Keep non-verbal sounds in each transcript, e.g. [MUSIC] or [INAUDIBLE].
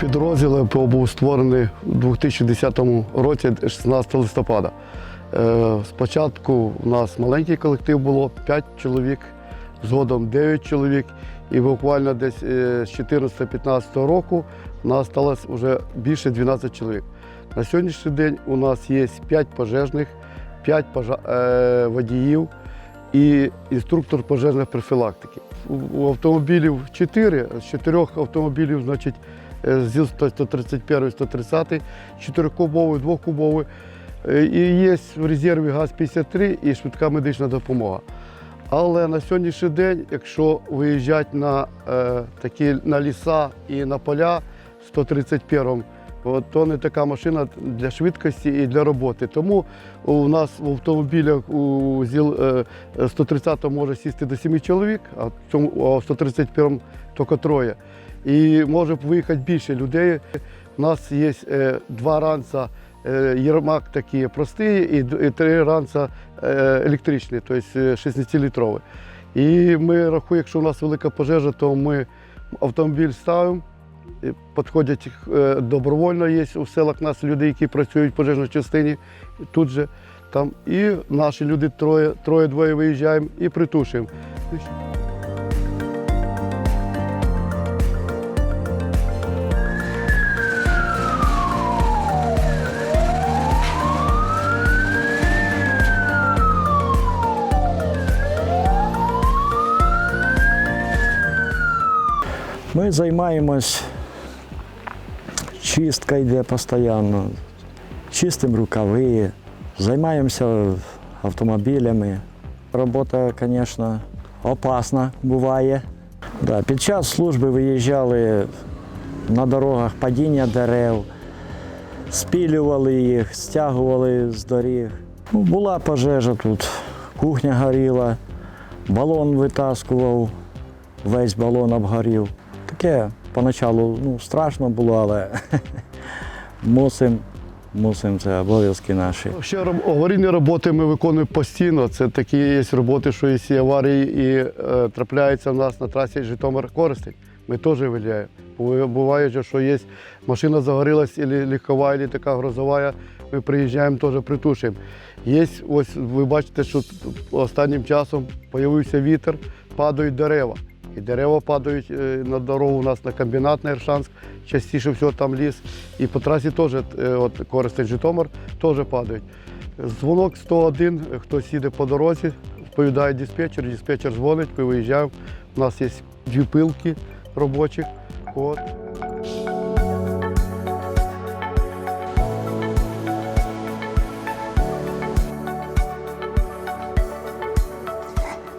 Підрозділ ПО був створений у 2010 році, 16 листопада. Е, Спочатку у нас маленький колектив було 5 чоловік, згодом 9 чоловік. І буквально десь е, з 14-15 року у нас сталося вже більше 12 чоловік. На сьогоднішній день у нас є 5 пожежних, 5 пожа- е, водіїв і інструктор пожежної профілактики. У- автомобілів 4, з 4 автомобілів, значить, ЗІЛ 131, 130, 4-кубовий, 2-кубовий. Е, І є в резерві ГАЗ-53 і швидка медична допомога. Але на сьогоднішній день, якщо виїжджати на е, такі на ліса і на поля 131 от, то не така машина для швидкості і для роботи. Тому у нас в автомобілях у ЗІЛ е, 130 може сісти до 7 чоловік, а в цьому а в 131 тільки троє. І може виїхати більше людей. У нас є е, два ранца е, Єрмак такі прості і, три ранца е, електричні, тобто 16-літрові. І ми рахуємо, якщо у нас велика пожежа, то ми автомобіль ставимо. Підходять е, добровольно, є у селах нас люди, які працюють в пожежній частині тут же. Там, і наші люди троє, троє-двоє виїжджаємо і притушуємо. Ми займаємось, чистка йде постійно, чистимо рукави, займаємося автомобілями. Робота, звісно, опасна буває. Да, під час служби виїжджали на дорогах падіння дерев, спілювали їх, стягували з доріг. Ну, була пожежа тут, кухня горіла, балон витаскував, весь балон обгорів. Таке поначалу ну, страшно було, але [LAUGHS] мусимо, мусимо, це обов'язки наші. Ще аварійні роботи ми виконуємо постійно. Це такі є роботи, що є аварії і е, трапляються в нас на трасі Житомир Коростень. Ми теж виявляємо. Буває- що є машина загорілась, або легкова, або така грозова, ми приїжджаємо, теж притушуємо. Є, ось ви бачите, що останнім часом з'явився вітер, падають дерева. І дерева падають е, на дорогу у нас на комбінат на Іршанськ, частіше всього там ліс. І по трасі теж, е, от Коростень Житомир, теж падають. Дзвонок 101, хтось їде по дорозі, відповідає диспетчер, диспетчер дзвонить, ми виїжджаємо. У нас є дві пилки робочих. От.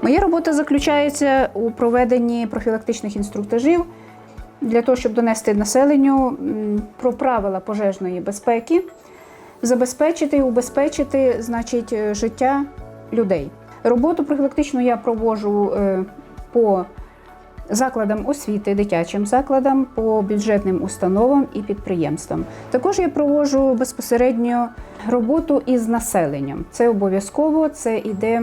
Моя робота заключається у проведенні профілактичних інструктажів для того, щоб донести населенню про правила пожежної безпеки, забезпечити убезпечити значить, е, життя людей. Роботу профілактичну я проводжу е, по закладам освіти, дитячим закладам, по бюджетним установам і підприємствам. Також я проводжу безпосередньо роботу із населенням. Це обов'язково, це іде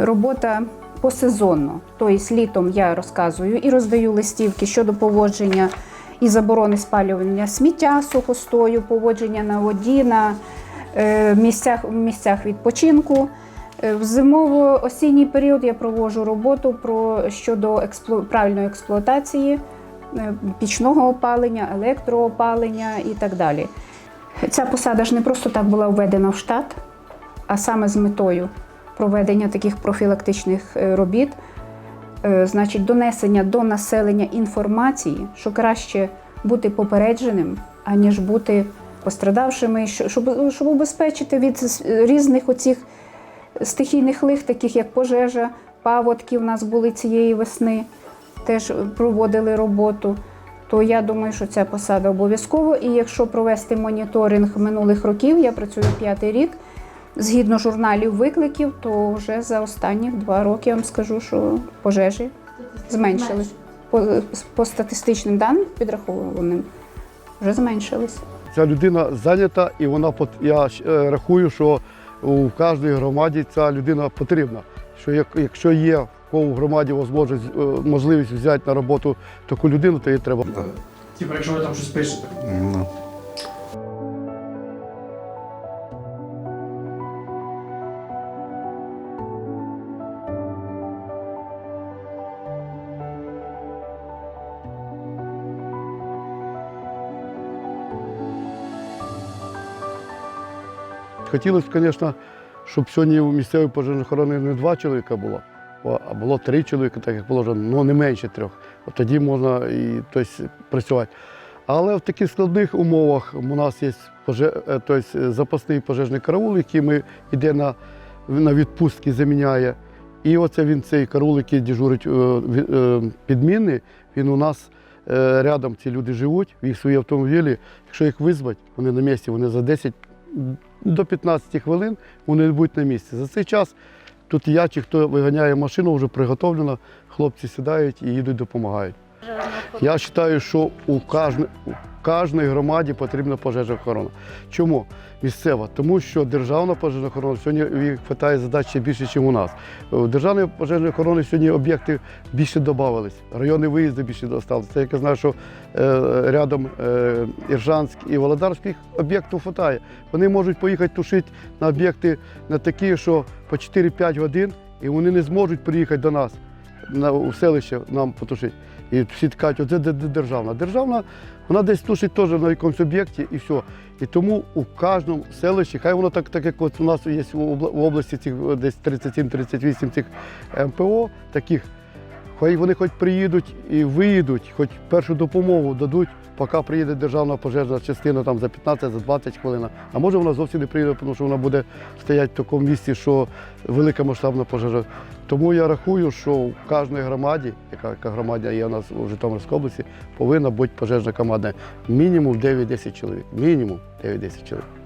робота посезонно. Тобто літом я розказую і роздаю листівки щодо поводження і заборони спалювання сміття, сухостою, поводження на воді, на е, місцях, місцях відпочинку. Е, В зимово-осінній період я проводжу роботу про щодо експло, правильної експлуатації е, пічного опалення, електроопалення і так далі. Ця посада ж не просто так була введена в штат, а саме з метою проведення таких профілактичних е, робіт, Е, значить, донесення до населення інформації, що краще бути попередженим, аніж бути пострадавшими, щоб, щоб убезпечити від різних оцих стихійних лих, таких як пожежа, паводки у нас були цієї весни, теж проводили роботу. То я думаю, що ця посада обов'язково. І якщо провести моніторинг минулих років, я працюю п'ятий рік. Згідно журналів викликів, то вже за останні два роки я вам скажу, що пожежі зменшились. По, по статистичним даним підрахованим вже зменшились. Ця людина зайнята, і вона я е, рахую, що у кожній громаді ця людина потрібна. Що як, якщо є в кого в громаді можливість, можливість взяти на роботу таку людину, то її треба. Типу, якщо ви там щось пишете. Хотілося б, звісно, щоб сьогодні у місцевої пожежної охорони не два чоловіка було, а було три чоловіка, так як положено, ну не менше трьох. От тоді можна і тобто, працювати. Але в таких складних умовах у нас є тобто, запасний пожежний караул, який ми йде на, на відпустки, заміняє. І оце він цей караул, який дежурить е, е, підміни, він у нас рядом ці люди живуть, в їх свої автомобілі. Якщо їх визвати, вони на місці, вони за 10 до 15 хвилин вони будуть на місці. За цей час тут я чи хто виганяє машину, вже приготовлено, хлопці сідають і їдуть, допомагають. Я вважаю, що у кожній, у кожній громаді потрібна пожежна охорона. Чому? Місцева. Тому що державна пожежна охорона сьогодні їх хватає задач більше, ніж у нас. У державної пожежної охорони сьогодні об'єкти більше додавались, райони виїзду більше залишилися. Це як я знаю, що е, рядом е, Іржанськ і Володарських об'єктів хватає. Вони можуть поїхати тушити на об'єкти на такі, що по 4-5 годин, і вони не зможуть приїхати до нас на, у селище нам потушити. І всі ткають, оце де- де державна. Державна, вона десь тушить теж на якомусь об'єкті і все. І тому у кожному селищі, хай воно так, так як от у нас є в області цих десь 37-38 цих МПО таких, хай вони хоч приїдуть і виїдуть, хоч першу допомогу дадуть, поки приїде державна пожежна частина там за 15 за 20 хвилин. А може вона зовсім не приїде, тому що вона буде стояти в такому місці, що велика масштабна пожежа. Тому я рахую, що в кожній громаді, яка, яка громада є у нас у Житомирській області, повинна бути пожежна команда. Мінімум 9-10 чоловік. Мінімум 9-10 чоловік.